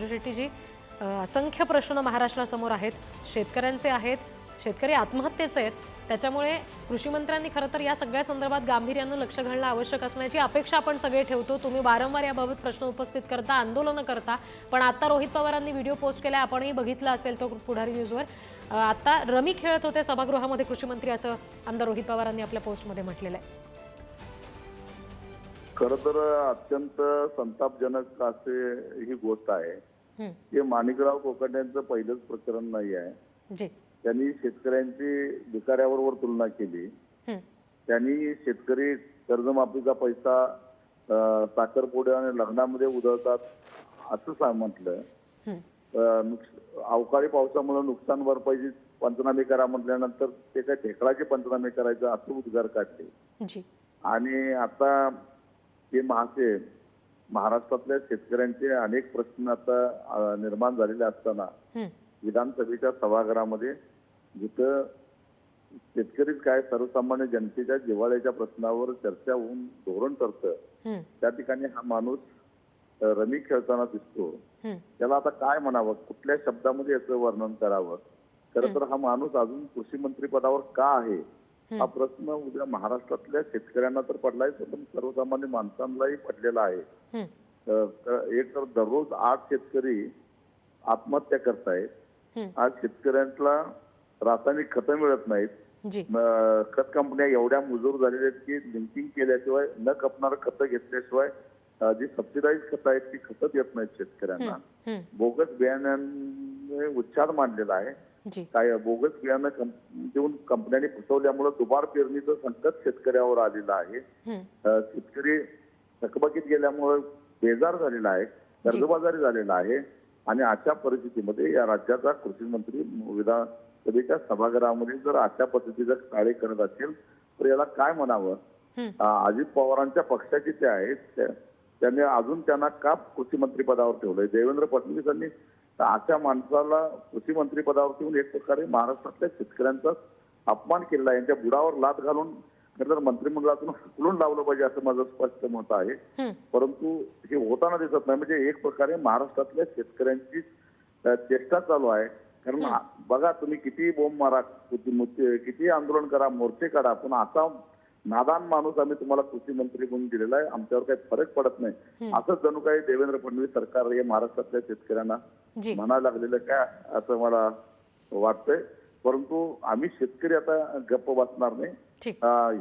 राजू शेट्टीजी असंख्य प्रश्न महाराष्ट्रासमोर आहेत. शेतकऱ्यांचे आहेत शेतकरी आत्महत्येचे आहेत. त्याच्यामुळे कृषी मंत्र्यांनी खरं तर या सगळ्या संदर्भात गांभीर्यानं लक्ष घालणं आवश्यक असण्याची अपेक्षा आपण सगळे ठेवतो. तुम्ही वारंवार याबाबत प्रश्न उपस्थित करता आंदोलनं करता. पण आता रोहित पवारांनी व्हिडिओ पोस्ट केला आपणही बघितला असेल तो पुढारी न्यूजवर. आता रमी खेळत होते सभागृहामध्ये कृषीमंत्री असं आमदार रोहित पवारांनी आपल्या पोस्टमध्ये म्हटलेलं आहे. खर तर अत्यंत संतापजनक असे ही गोष्ट आहे. हं, माणिकराव कोकड्यांचं पहिलंच प्रकरण नाही आहे. जी. त्यांनी शेतकऱ्यांची भिकाऱ्याबरोबर तुलना केली. त्यांनी शेतकरी कर्जमाफीचा पैसा साखरपुडे आणि लग्नामध्ये उधळतात असं सांग म्हटलं. अवकाळी पावसामुळे नुकसान भरपाईची पंचनामे करा म्हटल्यानंतर ते काय ढेकळाचे पंचनामे करायचं असं उद्गार काढले. आणि आता हे महासे महाराष्ट्रातल्या शेतकऱ्यांचे अनेक प्रश्न आता निर्माण झालेले असताना विधानसभेच्या सभागृहामध्ये जिथं शेतकरीच काय सर्वसामान्य जनतेच्या जिव्हाळ्याच्या प्रश्नावर चर्चा होऊन धोरण ठरतं त्या ठिकाणी हा माणूस रमी खेळताना दिसतो. त्याला आता काय म्हणावं? कुठल्या शब्दामध्ये याचं वर्णन करावं? खरं तर हा माणूस अजून कृषी मंत्री पदावर का आहे? हा प्रश्न उद्या महाराष्ट्रातल्या शेतकऱ्यांना तर पडलाय पण सर्वसामान्य माणसांनाही पडलेला आहे. एक तर दररोज आठ शेतकरी आत्महत्या करतायत. हं, आज शेतकऱ्यांना रासायनिक खतं मिळत नाहीत. खत कंपन्या एवढ्या मुजूर झालेल्या आहेत की लिंकिंग केल्याशिवाय न कपणार खतं घेतल्याशिवाय जी सबसिडाईज खतं आहेत ती खतं देत नाहीत शेतकऱ्यांना. बोगस बियाण्यांनी उच्छाद मांडलेला आहे. काय बोगस बियाणं देऊन कंपन्यांनी फसवल्यामुळे दुबार पेरणीचं संकट शेतकऱ्यावर आलेलं आहे. शेतकरी थकबाकीत गेल्यामुळे बेजार झालेला आहे कर्जबाजारी झालेला आहे आणि अशा परिस्थितीमध्ये या राज्याचा कृषी मंत्री विधानसभेच्या सभागृहामध्ये जर अशा पद्धतीचा कार्य करत असेल तर याला काय म्हणावं? अजित पवारांच्या पक्षाचे ते आहेत त्या- त्यांनी अजून त्यांना का कृषी मंत्री पदावर ठेवलंय. देवेंद्र फडणवीसांनी अशा माणसाला कृषी मंत्री पदावर ठेवून एक प्रकारे महाराष्ट्रातल्या शेतकऱ्यांचा अपमान केलेला आहे यांच्या बुडावर लात घालून खरं तर मंत्रिमंडळातून हकलून लावलं पाहिजे असं माझं स्पष्ट मत आहे. परंतु हे होताना दिसत नाही. म्हणजे एक प्रकारे महाराष्ट्रातल्या शेतकऱ्यांची चेष्टा चालू आहे. कारण बघा तुम्ही किती बोंब मारा किती आंदोलन करा मोर्चे काढा पण असा नादान माणूस आम्ही तुम्हाला कृषी मंत्री म्हणून दिलेला आहे. आमच्यावर काही फरक पडत नाही. असंच जणू काही देवेंद्र फडणवीस सरकार हे महाराष्ट्रातल्या शेतकऱ्यांना म्हणायला लागलेलं काय असं मला वाटतंय. परंतु आम्ही शेतकरी आता गप्प बसणार नाही.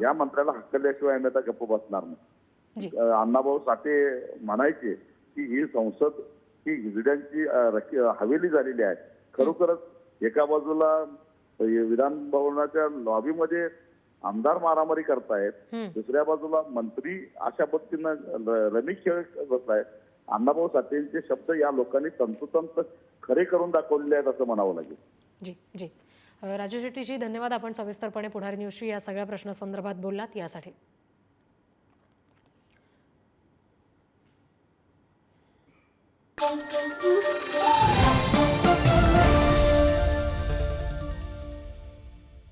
या मंत्र्याला हक्कल्याशिवाय आम्ही आता गप्प बसणार नाही. अण्णाभाऊ साठे म्हणायचे की ही संसद ही हिजड्यांची हवेली झालेली आहे. खरोखरच एका बाजूला विधान भवनाच्या लॉबीमध्ये आमदार मारामारी करतायत. हं, दुसऱ्या बाजूला मंत्री अशा पद्धतीनं रमी खेळ बसलाय अण्णाभाऊ साठेंचे शब्द या लोकांनी तंतोतंत खरे करून दाखवलेले आहेत असं म्हणावं लागेल. जी जी. राजू शेट्टीजी धन्यवाद. आपण सविस्तरपणे पुढारी न्यूजशी या सगळ्या प्रश्नासंदर्भात बोललात. यासाठी.